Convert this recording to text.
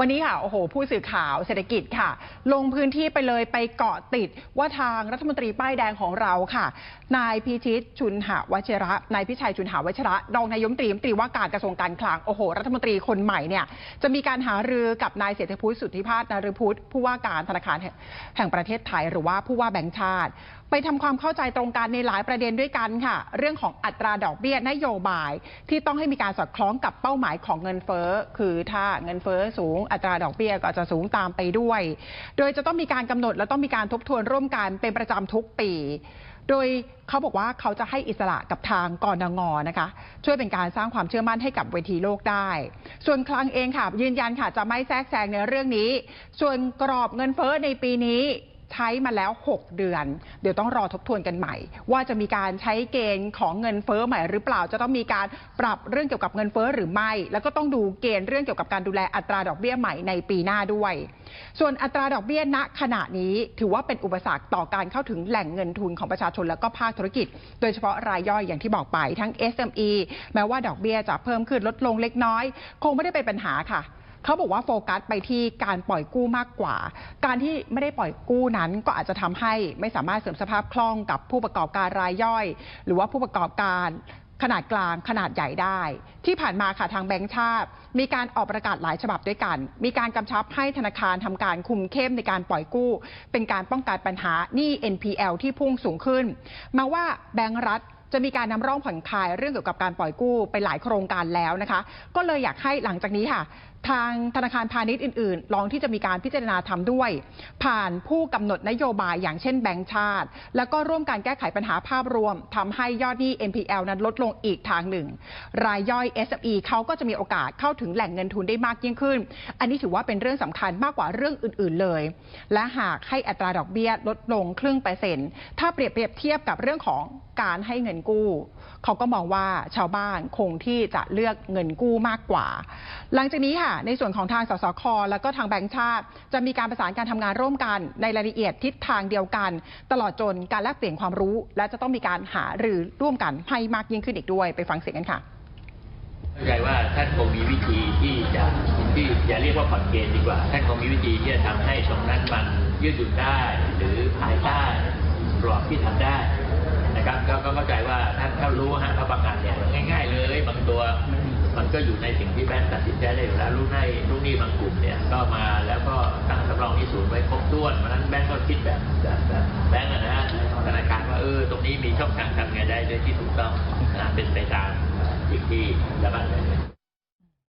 วันนี้ค่ะ โอ้โห ผู้สื่อข่าวเศรษฐกิจค่ะ ลงพื้นที่ไปเลยไปเกาะติดว่าทางรัฐมนตรีป้ายแดงของเราค่ะ นายพิชิตชุนหาวชิระ นายพิชัยชุนหาวชิระ รองนายกรัฐมตรีมตรีว่าการกระทรวงการคลัง โอ้โห รัฐมนตรีคนใหม่เนี่ย จะมีการหารือกับนายเศรษฐพุทธสุทธิพาสนารพุทธผู้ว่าการธนาคารแห่งประเทศไทย หรือว่าผู้ว่าแบงก์ชาติ ไปทำความเข้าใจตรงกันในหลายประเด็นด้วยกันค่ะ เรื่องของอัตราดอกเบี้ยนโยบาย ที่ต้องให้มีการสอดคล้องกับเป้าหมายของเงินเฟ้อ คือถ้าเงินเฟ้อสูงอัตราดอกเบี้ยก็จะสูงตามไปด้วย โดยจะต้องมีการกำหนดและต้องมีการทบทวนร่วมกันเป็นประจำทุกปี โดยเขาบอกว่าเขาจะให้อิสระกับทางกรนงนะคะ ช่วยเป็นการสร้างความเชื่อมั่นให้กับเวทีโลกได้ ส่วนคลังเองค่ะ ยืนยันค่ะจะไม่แทรกแซงในเรื่องนี้ ส่วนกรอบเงินเฟ้อในปีนี้ ใช้มาแล้ว 6 เดือน เดี๋ยวต้องรอทบทวนกันใหม่ ว่าจะมีการใช้เกณฑ์ของเงินเฟ้อใหม่หรือเปล่า จะต้องมีการปรับเรื่องเกี่ยวกับเงินเฟ้อหรือไม่ แล้วก็ต้องดูเกณฑ์เรื่องเกี่ยวกับการดูแลอัตราดอกเบี้ยใหม่ในปีหน้าด้วย ส่วนอัตราดอกเบี้ยณขณะนี้ถือว่าเป็นอุปสรรคต่อการเข้าถึงแหล่งเงินทุนของประชาชนและก็ภาคธุรกิจ โดยเฉพาะรายย่อยอย่างที่บอกไปทั้ง SME แม้ว่าดอกเบี้ยจะเพิ่มขึ้นลดลงเล็กน้อย คงไม่ได้เป็นปัญหาค่ะ เขาบอกว่าโฟกัสไปที่การปล่อยกู้มากกว่า การที่ไม่ได้ปล่อยกู้นั้นก็อาจจะทำให้ไม่สามารถเสริมสภาพคล่องกับผู้ประกอบการรายย่อย หรือว่าผู้ประกอบการขนาดกลางขนาดใหญ่ได้ ที่ผ่านมาค่ะทางแบงก์ชาติ มีการออกประกาศหลายฉบับด้วยกัน มีการกำชับให้ธนาคารทำการคุมเข้มในการปล่อยกู้ เป็นการป้องกันปัญหาหนี้ NPL ที่พุ่งสูงขึ้น มาว่าแบงก์รัฐจะมีการนำร่องผ่อนคลายเรื่องเกี่ยวกับการปล่อยกู้ไปหลายโครงการแล้วนะคะ ก็เลยอยากให้หลังจากนี้ค่ะทางธนาคารพาณิชย์อื่นๆ ลองที่จะมีการพิจารณาทำด้วย ผ่านผู้กำหนดนโยบายอย่างเช่นแบงก์ชาติ แล้วก็ร่วมการแก้ไขปัญหาภาพรวมทำให้ยอดหนี้ NPL นั้นลดลงอีกทางหนึ่ง รายย่อย SME เขาก็จะมีโอกาสเข้าถึงแหล่งเงินทุนได้มากยิ่งขึ้น อันนี้ถือว่าเป็นเรื่องสำคัญมากกว่าเรื่องอื่น ๆเลย และหากให้อัตราดอกเบี้ยลดลงครึ่งเปอร์เซ็นต์ถ้าเปรียบเทียบกับเรื่องของการให้เงินกู้ เขาก็มองว่าชาวบ้านคงที่จะเลือกเงินกู้มากกว่า หลังจากนี้ค่ะในส่วนของทางสสค แล้วก็ทางแบงก์ชาติ จะมีการประสานการทำงานร่วมกันในรายละเอียดทิศทางเดียวกัน ตลอดจนการแลกเปลี่ยนความรู้ และจะต้องมีการหารือร่วมกันให้มากยิ่งขึ้นอีกด้วย ไปฟังเสียงกันค่ะเข้าใจว่าท่านคงมีวิธีที่จะที่อย่าเรียกว่าผ่อนเกณฑ์ดีกว่า ท่านคงมีวิธีที่จะทำให้ตรงนั้นมันยืดหยุ่นได้ หรือภายใต้กรอบที่ทำได้นะครับก็ก็เข้าใจว่าท่านถ้ารู้ฮะเพราะบางงานเนี่ยง่าย ๆ เลยบางตัวมัน ก็อยู่ในสิ่งที่แบงค์ตัดสินใจได้อยู่แล้วลูกหนี้ลูกหนี้บางกลุ่มเนี่ยก็มาแล้วก็ตั้งสำรองที่ศูนย์ไว้ครบถ้วนเพราะนั้นแบงค์ก็คิดแบบแบบแบบแบงค์อะนะฮะธนาคารว่าเออตรงนี้มีช่องทางทำไงได้โดยที่ถูกต้องนะเป็นไปตามสิ่งที่ระบาดเลย